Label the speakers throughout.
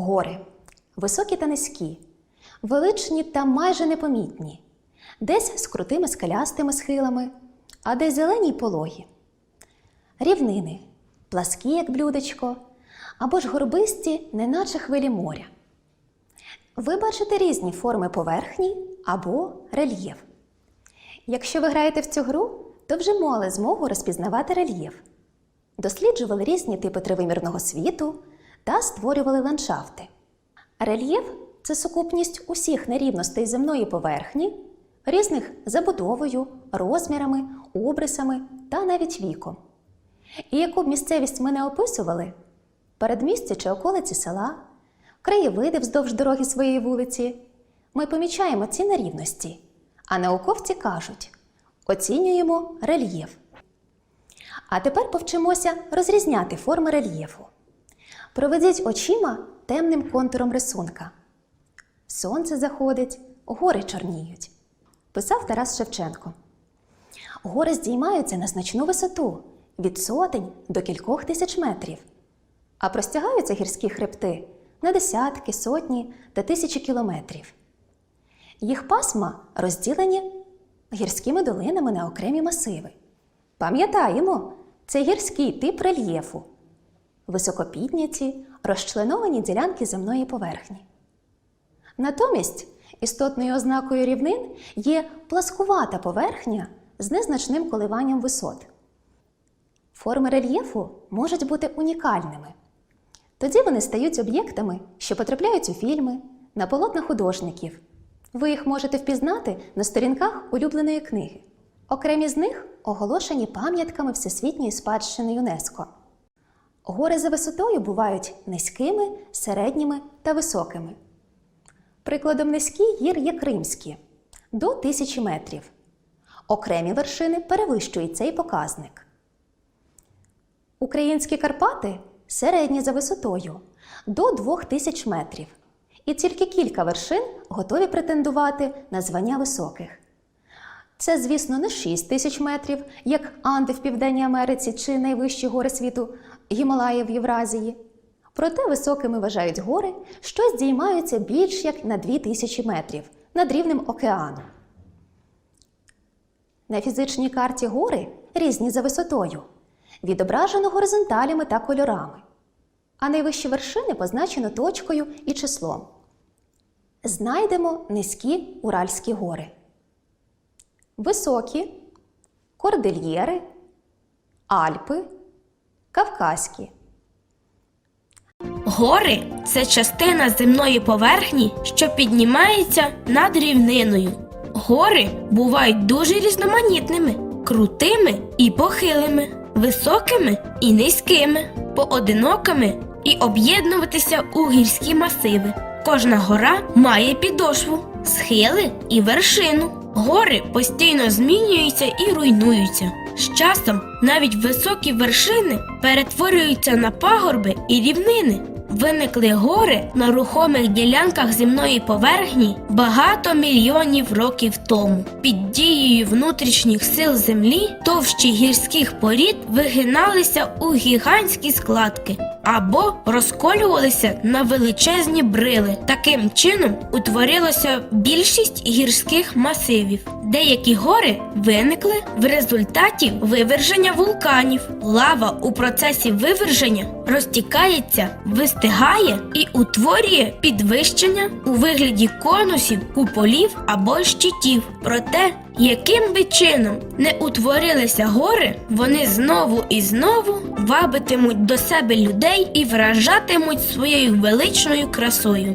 Speaker 1: Гори високі та низькі, величні та майже непомітні, десь з крутими скелястими схилами, а десь зелені й пологі. Рівнини пласкі, як блюдечко, або ж горбисті, неначе хвилі моря. Ви бачите різні форми поверхні або рельєф. Якщо ви граєте в цю гру, то вже мали змогу розпізнавати рельєф. Досліджували різні типи тривимірного світу та створювали ландшафти. Рельєф це сукупність усіх нерівностей земної поверхні, різних забудовою, розмірами, обрисами та навіть віком. І яку б місцевість ми не описували передмістя чи околиці села, краєвиди вздовж дороги своєї вулиці, ми помічаємо ці нерівності, а науковці кажуть оцінюємо рельєф. А тепер повчимося розрізняти форми рельєфу. Проведіть очима темним контуром рисунка. Сонце заходить, гори чорніють. Писав Тарас Шевченко. Гори здіймаються на значну висоту від сотень до кількох тисяч метрів, а простягаються гірські хребти на десятки, сотні та тисячі кілометрів. Їх пасма розділені гірськими долинами на окремі масиви. Пам'ятаємо, це гірський тип рельєфу, високопідняті, розчленовані ділянки земної поверхні. Натомість істотною ознакою рівнин є пласкувата поверхня з незначним коливанням висот. Форми рельєфу можуть бути унікальними. Тоді вони стають об'єктами, що потрапляють у фільми, на полотна художників. Ви їх можете впізнати на сторінках улюбленої книги. Окремі з них оголошені пам'ятками Всесвітньої спадщини ЮНЕСКО. Гори за висотою бувають низькими, середніми та високими. Прикладом низьких гір є кримські до 1000 метрів. Окремі вершини перевищують цей показник. Українські Карпати середні за висотою до 2000 метрів. І тільки кілька вершин готові претендувати на звання високих. Це, звісно, не 6 тисяч метрів, як Анди в Південній Америці чи найвищі гори світу Гімалаї в Євразії. Проте високими вважають гори, що здіймаються більш як на 2000 метрів над рівнем океану. На фізичній карті гори різні за висотою, відображено горизонталями та кольорами, а найвищі вершини позначено точкою і числом. Знайдемо низькі Уральські гори, високі, кордильєри, Альпи, Кавказькі.
Speaker 2: Гори це частина земної поверхні, що піднімається над рівниною. Гори бувають дуже різноманітними, крутими і похилими, високими і низькими, поодинокими і об'єднуватися у гірські масиви. Кожна гора має підошву, схили і вершину. Гори постійно змінюються і руйнуються. З часом навіть високі вершини перетворюються на пагорби і рівнини. Виникли гори на рухомих ділянках земної поверхні багато мільйонів років тому. Під дією внутрішніх сил землі товщі гірських порід вигиналися у гігантські складки або розколювалися на величезні брили. Таким чином утворилося більшість гірських масивів. Деякі гори виникли в результаті виверження вулканів. Лава у процесі виверження розтікається, вистигає і утворює підвищення у вигляді конусів, куполів або щитів. Проте, яким би чином не утворилися гори, вони знову і знову вабитимуть до себе людей і вражатимуть своєю величною красою.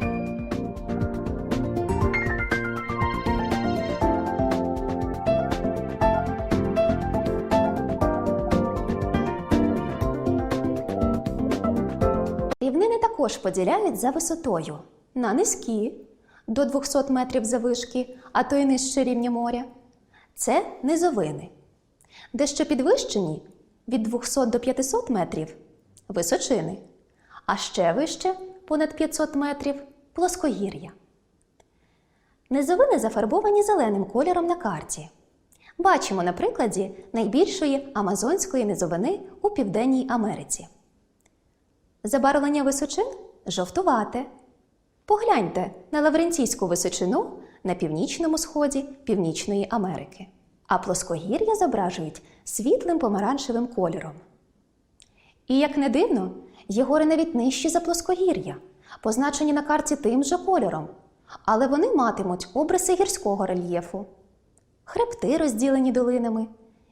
Speaker 1: Рівнини також поділяють за висотою на низькі до 200 метрів завишки, а то й нижче рівня моря. Це низовини. Дещо підвищені від 200 до 500 метрів височини, а ще вище понад 500 метрів плоскогір'я. Низовини зафарбовані зеленим кольором на карті. Бачимо на прикладі найбільшої амазонської низовини у Південній Америці. Забарвлення височин жовтувате. Погляньте на Лаврентійську височину на північному сході Північної Америки, а плоскогір'я зображують світлим помаранчевим кольором. І як не дивно, є гори навіть нижчі за плоскогір'я, позначені на карті тим же кольором, але вони матимуть обриси гірського рельєфу, хребти, розділені долинами,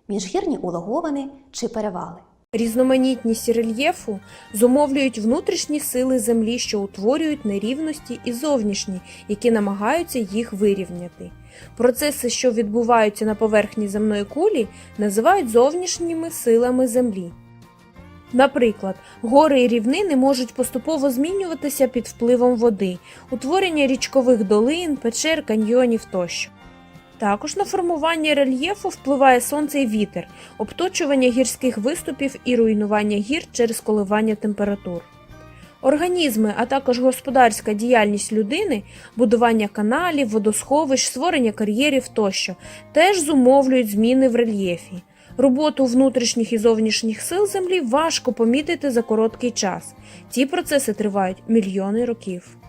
Speaker 1: міжгірні улоговини чи перевали.
Speaker 3: Різноманітність рельєфу зумовлюють внутрішні сили землі, що утворюють нерівності, і зовнішні, які намагаються їх вирівняти. Процеси, що відбуваються на поверхні земної кулі, називають зовнішніми силами землі. Наприклад, гори і рівнини можуть поступово змінюватися під впливом води, утворення річкових долин, печер, каньйонів тощо. Також на формування рельєфу впливає сонце і вітер, обточування гірських виступів і руйнування гір через коливання температур. Організми, а також господарська діяльність людини, будування каналів, водосховищ, створення кар'єрів тощо теж зумовлюють зміни в рельєфі. Роботу внутрішніх і зовнішніх сил землі важко помітити за короткий час. Ці процеси тривають мільйони років.